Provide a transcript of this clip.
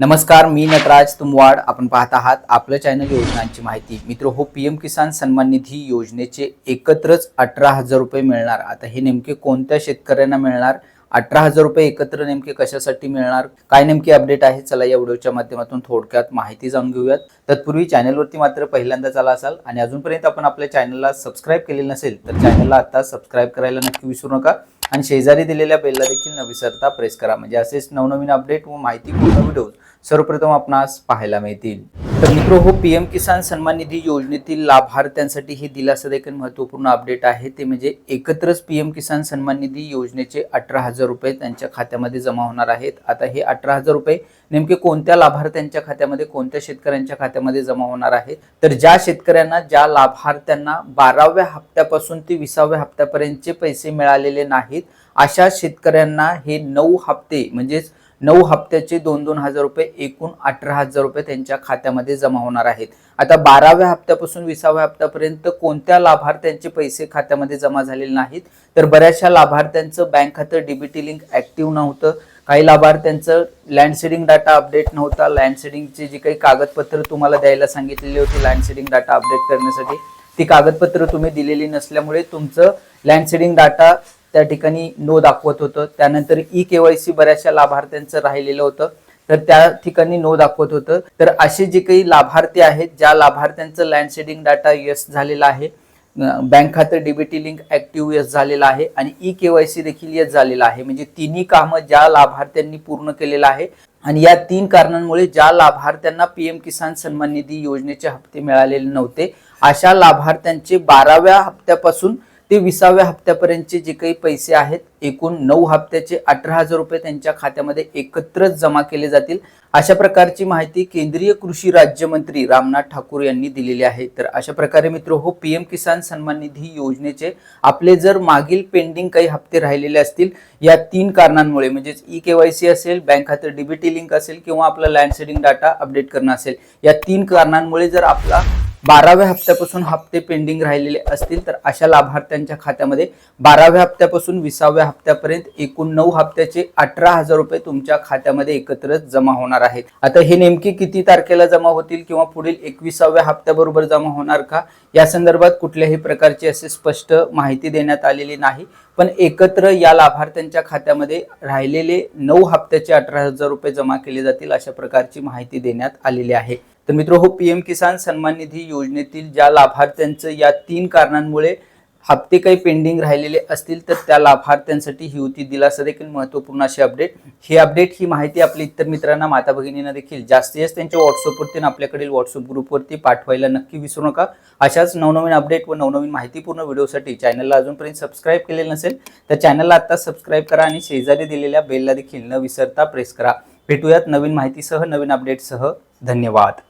नमस्कार मी नटराज तुमवाड. आपण पाहत आहात आपलं चॅनल योजनांची माहिती. मित्र हो पी एम किसान सन्मान निधी योजनेचे एकत्रच अठरा हजार रुपये मिळणार. आता हे नेमके कोणत्या शेतकऱ्यांना मिळणार? अठरा हजार रुपये एकत्र नेमके कशासाठी मिळणार? काय नेमकी अपडेट आहे? चला या व्हिडिओच्या माध्यमातून थोडक्यात माहिती जाणून घेऊयात. तत्पूर्वी चॅनलवरती मात्र पहिल्यांदा आला असाल आणि अजूनपर्यंत आपण आपल्या चॅनलला सबस्क्राईब केलेलं नसेल तर चॅनलला आता सबस्क्राईब करायला नक्की विसरू नका. आणि शेजारी दिलेल्या बेलला देखील न विसरता प्रेस करा. म्हणजे असेच नवनवीन अपडेट व माहितीपूर्ण व्हिडिओ सर्वप्रथम आपणास पाहायला मिळतील. तर मित्र हो पी एम किसान सन्मान निधी योजनेतील लाभार्थ्यांसाठी हे दिलासादायक देखील महत्त्वपूर्ण अपडेट आहे. ते म्हणजे एकत्रच पी एम किसान सन्मान निधी योजनेचे अठरा हजार रुपये त्यांच्या खात्यामध्ये जमा होणार आहेत. आता हे अठरा हजार रुपये नेमके कोणत्या लाभार्थ्यांच्या खात्यामध्ये कोणत्या शेतकऱ्यांच्या खात्यामध्ये जमा होणार आहे? तर ज्या शेतकऱ्यांना ज्या लाभार्थ्यांना बाराव्या हप्त्यापासून ते विसाव्या हप्त्यापर्यंतचे पैसे मिळालेले नाहीत अशा शेतकऱ्यांना हे नऊ हप्ते म्हणजेच नऊ हप्त्याचे दोन दोन हजार रुपये एकूण अठरा हजार रुपये त्यांच्या खात्यामध्ये जमा होणार आहेत. आता बाराव्या हप्त्यापासून विसाव्या हप्त्यापर्यंत कोणत्या लाभार्थ्यांचे पैसे खात्यामध्ये जमा झालेले नाहीत? तर बऱ्याचशा लाभार्थ्यांचं बँक खातं डीबीटी लिंक ऍक्टिव्ह नव्हतं. काही लाभार्थ्यांचं लँडसेडिंग डाटा अपडेट नव्हता. लँडसेडिंगचे जी जे काही कागदपत्र तुम्हाला द्यायला सांगितलेली होती लँडसेडिंग डाटा अपडेट करण्यासाठी ती कागदपत्र तुम्ही दिलेली नसल्यामुळे तुमचं लँडसेडिंग डाटा त्या ठिकाणी नो दाखवत होतं. त्यानंतर ई केवायसी बऱ्याचशा लाभार्थ्यांचं राहिलेलं होतं. तर त्या ठिकाणी नो दाखवत होतं. तर असे जे काही लाभार्थी आहेत ज्या लाभार्थ्यांचं लँडसेडिंग डाटा यस झालेला आहे बँक खातं डीबीटी लिंक ऍक्टिव्ह यस झालेला आहे आणि ई केवायसी देखील यस झालेला आहे. म्हणजे तिन्ही कामं ज्या लाभार्थ्यांनी पूर्ण केलेलं आहे आणि या तीन कारणांमुळे ज्या लाभार्थ्यांना पीएम किसान सन्मान निधी योजनेचे हप्ते मिळालेले नव्हते अशा लाभार्थ्यांचे बाराव्या हप्त्यापासून ते विसाव्या हप्त्यापर्यंतचे जे काही पैसे आहेत एकूण नऊ हप्त्याचे अठरा हजार रुपये त्यांच्या खात्यामध्ये एकत्रच जमा केले जातील. अशा प्रकारची माहिती केंद्रीय कृषी राज्यमंत्री रामनाथ ठाकूर यांनी दिलेली आहे. तर अशा प्रकारे मित्र हो पीएम किसान सन्मान निधी योजनेचे आपले जर मागील पेंडिंग काही हप्ते राहिलेले असतील या तीन कारणांमुळे म्हणजेच ई केवायसी असेल बँक खातं डीबीटी लिंक असेल किंवा आपला लँड सेडिंग डाटा अपडेट करणं असेल या तीन कारणांमुळे जर आपला बाराव्या हप्त्यापासून हप्ते पेंडिंग राहिलेले असतील तर अशा लाभार्थ्यांच्या खात्यामध्ये बाराव्या हप्त्यापासून विसाव्या हप्त्यापर्यंत एकूण नऊ हप्त्याचे अठरा हजार रुपये तुमच्या खात्यामध्ये एकत्रच जमा होणार आहेत. आता हे नेमके किती तारखेला जमा होतील किंवा पुढील एकविसाव्या हप्त्याबरोबर जमा होणार का? या संदर्भात कुठल्याही प्रकारची असे स्पष्ट माहिती देण्यात आलेली नाही. पण एकत्र या लाभार्थ्यांच्या खात्यामध्ये राहिलेले नऊ हप्त्याचे अठरा हजार रुपये जमा केले जातील अशा प्रकारची माहिती देण्यात आलेली आहे. तर मित्र हो पी एम किसान सन्मान निधी योजनेतील ज्या लाभार्थ्यांचं या तीन कारणांमुळे हप्ते काही पेंडिंग राहिलेले असतील तर त्या लाभार्थ्यांसाठी ही होती दिलासा देखील महत्त्वपूर्ण अशी अपडेट. ही अपडेट ही माहिती आपल्या इतर मित्रांना माता भगिनींना देखील जास्तीत जास्त त्यांच्या व्हॉट्सअपवरती आपल्याकडील व्हॉट्सअप ग्रुपवरती पाठवायला नक्की विसरू नका. अशाच नवनवीन अपडेट व नवनवीन माहितीपूर्ण व्हिडिओसाठी चॅनलला अजूनपर्यंत सबस्क्राईब केलेलं नसेल तर चॅनलला आता सबस्क्राईब करा आणि शेजारी दिलेल्या बेलला देखील न विसरता प्रेस करा. भेटूयात नवीन माहितीसह नवीन अपडेटसह धन्यवाद.